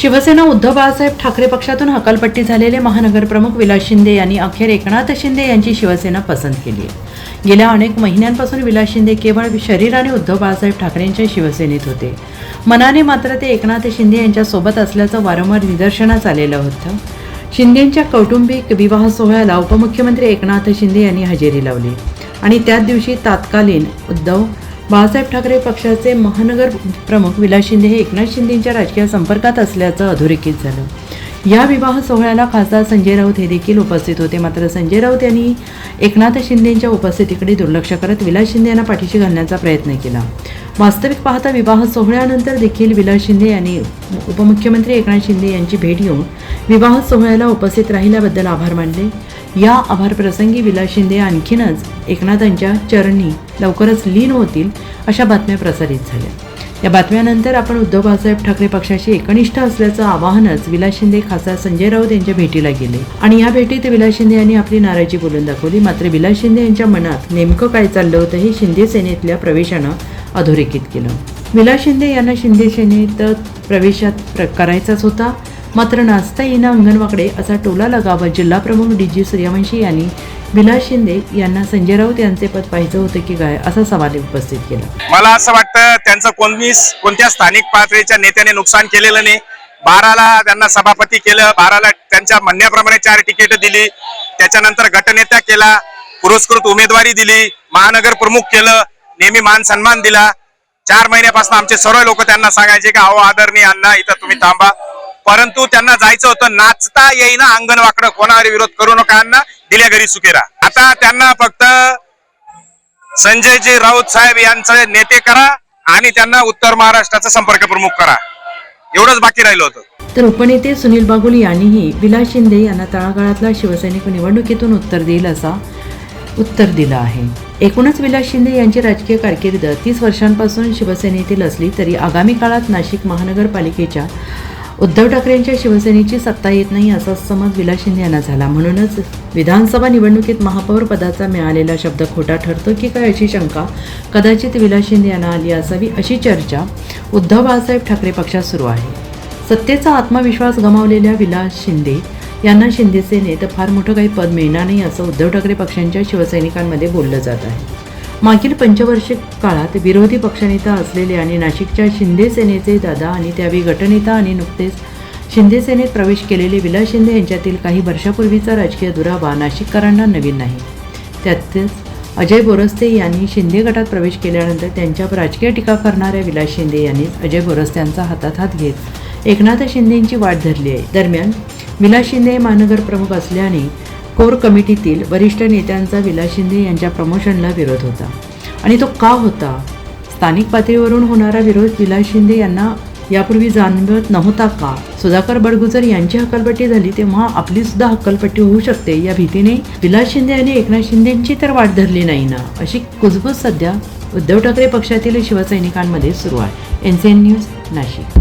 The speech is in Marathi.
शिवसेना उद्धव बाळासाहेब ठाकरे पक्षातून हकालपट्टी झालेले महानगरप्रमुख विलास शिंदे यांनी अखेर एकनाथ शिंदे यांची शिवसेना पसंत केली आहे. गेल्या अनेक महिन्यांपासून विलास शिंदे केवळ शरीराने उद्धव बाळासाहेब ठाकरेंच्या शिवसेनेत होते. मनाने मात्र ते एकनाथ शिंदे यांच्यासोबत असल्याचं वारंवार निदर्शनास आलेलं होतं. शिंदेंच्या कौटुंबिक विवाह सोहळ्याला उपमुख्यमंत्री एकनाथ शिंदे यांनी हजेरी लावली आणि त्याच दिवशी तात्कालीन उद्धव बाळासाहेब ठाकरे पक्षाचे महानगर प्रमुख विलास शिंदे हे एकनाथ शिंदेंच्या राजकीय संपर्कात असल्याचं अधोरेखित झालं. या विवाह सोहळ्याला खासदार संजय राऊत हे देखील उपस्थित होते. मात्र संजय राऊत यांनी एकनाथ शिंदेंच्या उपस्थितीकडे दुर्लक्ष करत विलास शिंदे यांना पाठीशी घालण्याचा प्रयत्न केला. वास्तविक पाहता विवाह सोहळ्यानंतर देखील विलास शिंदे यांनी उपमुख्यमंत्री एकनाथ शिंदे यांची भेट घेऊन विवाह सोहळ्याला उपस्थित राहिल्याबद्दल आभार मानले. या आभार प्रसंगी विलास शिंदे आणखीनच एकनाथांच्या चरणी लवकरच लीन होतील अशा बातम्या प्रसारित झाल्या. या बातम्यानंतर आपण उद्धव बाळासाहेब ठाकरे पक्षाशी एकनिष्ठ असल्याचं आवाहनच विलास शिंदे खासदार संजय राऊत यांच्या भेटीला गेले. आणि या भेटीत विलास शिंदे यांनी आपली नाराजी बोलून दाखवली. मात्र विलास शिंदे यांच्या मनात नेमकं काय चाललं होतं हे शिंदे सेनेतल्या प्रवेशानं अधोरेखित केलं. विलास शिंदे यांना शिंदे सेनेत प्रवेशात प्र करायचाच होता. मात्र नाचता येईना अंगणवाकडे असा टोला लगावा जिल्हा प्रमुख डी जी सूर्यवंशी यांनी विलास शिंदे यांना संजय राऊत यांचे पद पाहिजे होते की काय असा सवाल उपस्थित केला. मला असं वाटतं त्यांचं कोणी कोणत्या स्थानिक पातळीच्या नेत्याने नुकसान केलेलं नाही. बाराला त्यांना सभापती केलं बाराला त्यांच्या म्हणण्याप्रमाणे चार तिकीट दिली. त्याच्यानंतर गटनेत्या केला पुरस्कृत उमेदवारी दिली महानगर प्रमुख केलं नेहमी मान सन्मान दिला. चार महिन्यापासून आमचे सर्व लोक त्यांना सांगायचे की अहो आदरणीय अण्णा इथं तुम्ही थांबा. परंतु त्यांना जायचं होतं नाचता येईना अंगण वाकडं कोणावर विरोध करू नका अण्णा दिल्या घरी सुकेरा. आता त्यांना फक्त संजयजी राऊत साहेब यांचे नेते करा आणि त्यांना उत्तर महाराष्ट्राचा संपर्क प्रमुख करा. एवढंच बाकी राहिलं होतं. तर उपनेते सुनील बागुल यांनीही विलास शिंदे यांना तळागाळातला शिवसैनिक निवडणुकीतून उत्तर देईल असा उत्तर दिलं आहे. एकूणच विलास शिंदे यांची राजकीय कारकीर्द तीस वर्षांपासून शिवसेनेतील असली तरी आगामी काळात नाशिक महानगरपालिकेच्या उद्धव ठाकरेंच्या शिवसेनेची सत्ता येत नाही असा समज विलास शिंदे यांना झाला. म्हणूनच विधानसभा निवडणुकीत महापौर पदाचा मिळालेला शब्द खोटा ठरतो की काय अशी शंका? कदाचित विलास शिंदे यांना आली असावी अशी चर्चा उद्धव बाळासाहेब ठाकरे पक्षात सुरू आहे. सत्तेचा आत्मविश्वास गमावलेल्या विलास शिंदे यांना शिंदे सेनेत फार मोठं काही पद मिळणार नाही असं उद्धव ठाकरे पक्षांच्या शिवसैनिकांमध्ये बोललं जात आहे. मागील पंचवार्षिक काळात विरोधी पक्षनेता असलेले आणि नाशिकच्या शिंदे सेनेचे दादा आणि त्यावेळी गटनेता आणि नुकतेच शिंदे सेनेत प्रवेश केलेले विलास शिंदे यांच्यातील काही वर्षापूर्वीचा राजकीय दुरावा नाशिककरांना नवीन नाही. त्यातच अजय बोरस्ते यांनी शिंदे गटात प्रवेश केल्यानंतर त्यांच्यावर राजकीय टीका करणाऱ्या विलास शिंदे यांनीच अजय बोरस्त्यांचा हातात हात घेत एकनाथ शिंदेंची वाट धरली आहे. दरम्यान विलास शिंदे हे महानगर प्रमुख असल्याने कोर कमिटीतील वरिष्ठ नेत्यांचा विलास शिंदे यांच्या प्रमोशनला विरोध होता. आणि तो का होता? स्थानिक पातळीवरून होणारा विरोध विलास शिंदे यांना यापूर्वी जाणवत नव्हता का? सुधाकर बडगुजर यांची हकलपट्टी झाली तेव्हा आपली सुद्धा हक्कलपट्टी होऊ शकते या भीतीने विलास शिंदे आणि एकनाथ शिंदेंची तर वाट धरली नाही ना? अशी कुजबूज सध्या उद्धव ठाकरे पक्षातील शिवसैनिकांमध्ये सुरू आहे. N C N news Nashik.